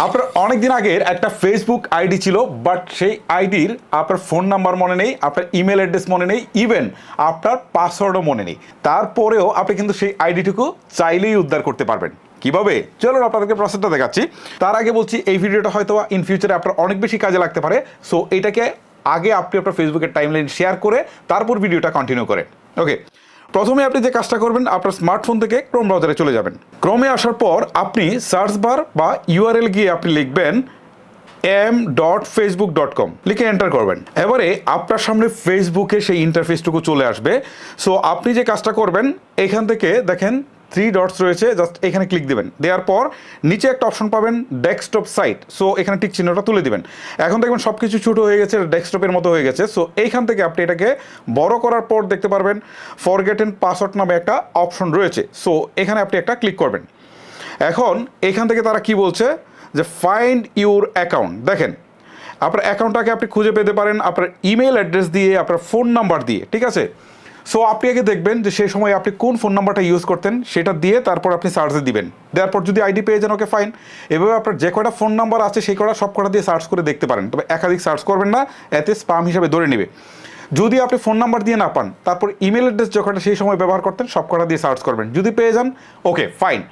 আপনার অনেক দিন আগের একটা ফেসবুক আইডি ছিল বাট সেই আইডির আপনার ফোন নাম্বার মনে নেই, আপনার ইমেল অ্যাড্রেস মনে নেই ইভেন আপনার পাসওয়ার্ডও মনে নেই। তারপরেও আপনি কিন্তু সেই আইডিটুকু চাইলেই উদ্ধার করতে পারবেন। কীভাবে? চলো আপনাদেরকে প্রসেসটা দেখাচ্ছি। তার আগে বলছি, এই ভিডিওটা হয়তো ইন ফিউচারে আপনার অনেক বেশি কাজে লাগতে পারে। সো এটাকে আগে আপনি আপনার ফেসবুকের টাইমলাইন শেয়ার করে, তারপর ভিডিওটা কন্টিনিউ করেন ওকে প্রথমে আপনি যে কাজটা করবেন, আপনার স্মার্টফোন থেকে ক্রোম ব্রাউজারে চলে যাবেন। ক্রোমে আসার পর আপনি সার্চ বার বা ইউআরএল গিয়ে আপনি লিখবেন M dot Facebook dot com লিখে এন্টার করবেন। এবারে আপনার সামনে ফেসবুকে সেই ইন্টারফেসটুকু চলে আসবে। সো আপনি যে কাজটা করবেন, এখান থেকে দেখেন থ্রি ডটস রয়েছে জাস্ট এখানে ক্লিক দেবেন। দেওয়ার পর নিচে একটা অপশন পাবেন ডেস্কটপ সাইট সো এখানে টিক চিহ্নটা তুলে দিবেন। এখন দেখবেন সব কিছু ছোটো হয়ে গেছে ডেস্কটপের মতো হয়ে গেছে। সো এইখান থেকে আপনি এটাকে বড় করার পর দেখতে পারবেন ফরগেট এন্ড পাসওয়ার্ড নামে একটা অপশন রয়েছে। সো এখানে আপনি একটা ক্লিক করবেন। এখন এখান থেকে তারা কি বলছে? যে ফাইন্ড ইউর অ্যাকাউন্ট দেখেন, আপনার অ্যাকাউন্টটাকে আপনি খুঁজে পেতে পারেন আপনার ইমেল অ্যাড্রেস দিয়ে, আপনার ফোন নাম্বার দিয়ে, ঠিক আছে? সো আপনি আগে দেখবেন যে সেই সময় আপনি কোন ফোন নাম্বারটা ইউজ করতেন, সেটা দিয়ে তারপর আপনি সার্চে দিবেন। দেওয়ার পর যদি আইডি পেয়ে যান ওকে ফাইন এভাবে আপনার যে কটা ফোন নাম্বার আছে, সেই কটা সব কটা দিয়ে সার্চ করে দেখতে পারেন। তবে একাধিক সার্চ করবেন না, এতে স্পাম হিসাবে ধরে নেবে। যদি আপনি ফোন নাম্বার দিয়ে না পান, তারপর ইমেল অ্যাড্রেস যখন সেই সময় ব্যবহার করতেন, সব কটা দিয়ে সার্চ করবেন। যদি পেয়ে যান ওকে ফাইন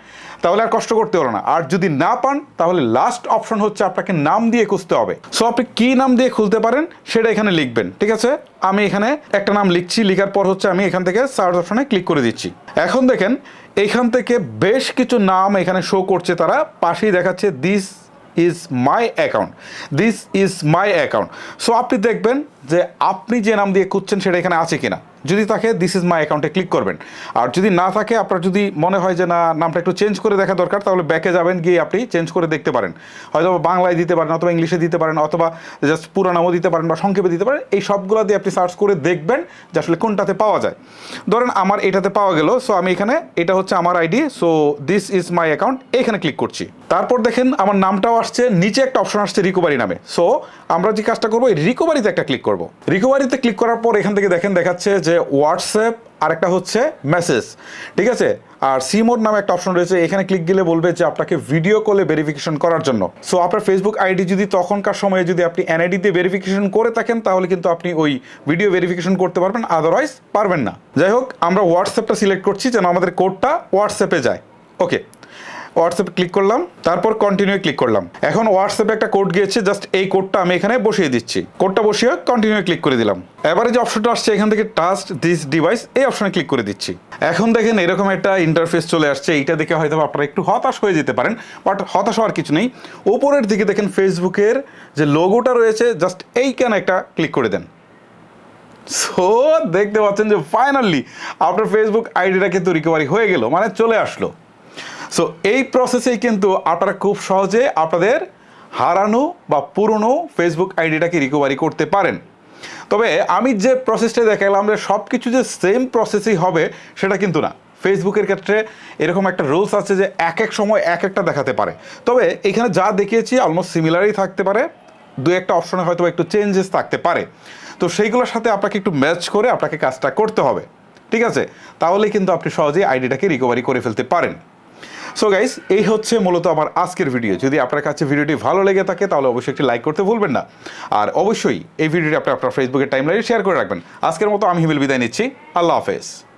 তাহলে আর কষ্ট করতে হলো না। আর যদি না পান, তাহলে লাস্ট অপশন হচ্ছে আপনাকে নাম দিয়ে খুঁজতে হবে। সো আপনি কী নাম দিয়ে খুলতে পারেন, সেটা এখানে লিখবেন, ঠিক আছে? আমি এখানে একটা নাম লিখছি, লিখার পর হচ্ছে আমি এখান থেকে সার্চ অপশনে ক্লিক করে দিচ্ছি। এখন দেখেন, এখান থেকে বেশ কিছু নাম এখানে শো করছে তারা। পাশেই দেখাচ্ছে this is my account this is my account so আপনি দেখবেন যে আপনি যে নাম দিয়ে খুঁজছেন সেটা এখানে আছে কিনা? যদি থাকে দিস ইজ মাই অ্যাকাউন্টে ক্লিক করবেন। আর যদি না থাকে, আপনার যদি মনে হয় যে না, নামটা একটু চেঞ্জ করে দেখা দরকার, তাহলে ব্যাকে যাবেন, গিয়ে আপনি চেঞ্জ করে দেখতে পারেন। হয়তো বাংলায় দিতে পারেন, অথবা ইংলিশে দিতে পারেন, অথবা জাস্ট পুরো নামও দিতে পারেন বা সংক্ষেপে দিতে পারেন, এই সবগুলো দিয়ে আপনি সার্চ করে দেখবেন যে আসলে কোনটাতে পাওয়া যায়। ধরেন আমার এটাতে পাওয়া গেল সো আমি এখানে, এটা হচ্ছে আমার ID so this is my account এখানে ক্লিক করছি। তারপর দেখেন, আমার নামটাও আসছে, নিচে একটা অপশন আসছে রিকভারি নামে। সো আমরা যে কাজটা করব, এই রিকভারিতে একটা ক্লিক করব। রিকোভারিতে ক্লিক করার পর এখান থেকে দেখেন, দেখাচ্ছে যে হোয়াটসঅ্যাপ আর একটা হচ্ছে মেসেজ ঠিক আছে? আর সিমোড নামে একটা অপশন রয়েছে, এখানে ক্লিক দিলে বলবে যে আপনাকে ভিডিও কলে ভেরিফিকেশন করার জন্য। সো আপনার ফেসবুক আইডি যদি তখনকার সময়ে যদি আপনি এনআইডি দিয়ে ভেরিফিকেশন করে থাকেন, তাহলে কিন্তু আপনি ওই ভিডিও ভেরিফিকেশন করতে পারবেন আদারওয়াইজ পারবেন না। যাই হোক, আমরা হোয়াটসঅ্যাপটা সিলেক্ট করছি যেন আমাদের কোডটা হোয়াটসঅ্যাপে যায়। ওকে হোয়াটসঅ্যাপে ক্লিক করলাম, তারপর কন্টিনিউ ক্লিক করলাম। এখন হোয়াটসঅ্যাপে একটা কোড গিয়েছে জাস্ট এই কোডটা আমি এখানে বসিয়ে দিচ্ছি। কোডটা বসিয়ে কন্টিনিউ ক্লিক করে দিলাম। এবারে যে অপশনটা আসছে এখান থেকে টাস্ট দিস ডিভাইস এই অপশনে ক্লিক করে দিচ্ছি। এখন দেখেন এরকম একটা ইন্টারফেস চলে আসছে, এইটা দেখে হয়তো আপনারা একটু হতাশ হয়ে যেতে পারেন বাট হতাশ হওয়ার কিছু নেই। ওপরের দিকে দেখেন ফেসবুকের যে লোগোটা রয়েছে জাস্ট এইখানে একটা ক্লিক করে দেন। সো দেখতে পাচ্ছেন যে ফাইনালি আপনার ফেসবুক আইডিটা কিন্তু রিকভারি হয়ে গেল মানে চলে আসলো। সো এই প্রসেসেই কিন্তু আপনারা খুব সহজে আপনাদের হারানো বা পুরনো ফেসবুক আইডিটাকে রিকভারি করতে পারেন। তবে আমি যে প্রসেসটা দেখালাম যে সব কিছু যে সেম প্রসেসই হবে, সেটা কিন্তু না। ফেসবুকের ক্ষেত্রে এরকম একটা রুলস আছে যে এক এক সময় এক একটা দেখাতে পারে। তবে এখানে যা দেখিয়েছি অলমোস্ট সিমিলারই থাকতে পারে। দু একটা অপশনে হয়তো একটু চেঞ্জেস থাকতে পারে। তো সেইগুলোর সাথে আপনাকে একটু ম্যাচ করে আপনাকে কাজটা করতে হবে। ঠিক আছে? তাহলে কিন্তু আপনি সহজেই আইডিটাকে রিকভারি করে ফেলতে পারেন। সো গাইস এই হচ্ছে মূলত আমার আজকের ভিডিও যদি আপনার কাছে ভিডিওটি ভালো লেগে থাকে, তাহলে অবশ্যই একটি লাইক করতে ভুলবেন না। আর অবশ্যই এই ভিডিওটি আপনি আপনার ফেসবুকের টাইমলাইনে শেয়ার করে রাখবেন। আজকের মতো আমি হিমেল বিদায় নিচ্ছি। আল্লাহ হাফেজ।